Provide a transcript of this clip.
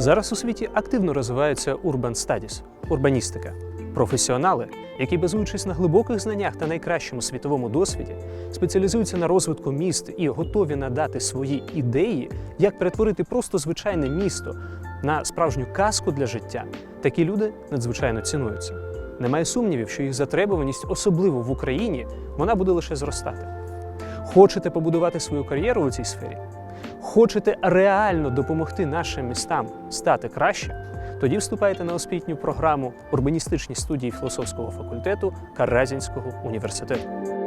Зараз у світі активно розвивається Urban Studies – урбаністика. Професіонали, які базуючись на глибоких знаннях та найкращому світовому досвіді, спеціалізуються на розвитку міст і готові надати свої ідеї, як перетворити просто звичайне місто на справжню казку для життя. Такі люди надзвичайно цінуються. Немає сумнівів, що їх затребуваність, особливо в Україні, вона буде лише зростати. Хочете побудувати свою кар'єру у цій сфері? Хочете реально допомогти нашим містам стати краще? Тоді вступайте на освітню програму урбаністичні студії філософського факультету Каразінського університету.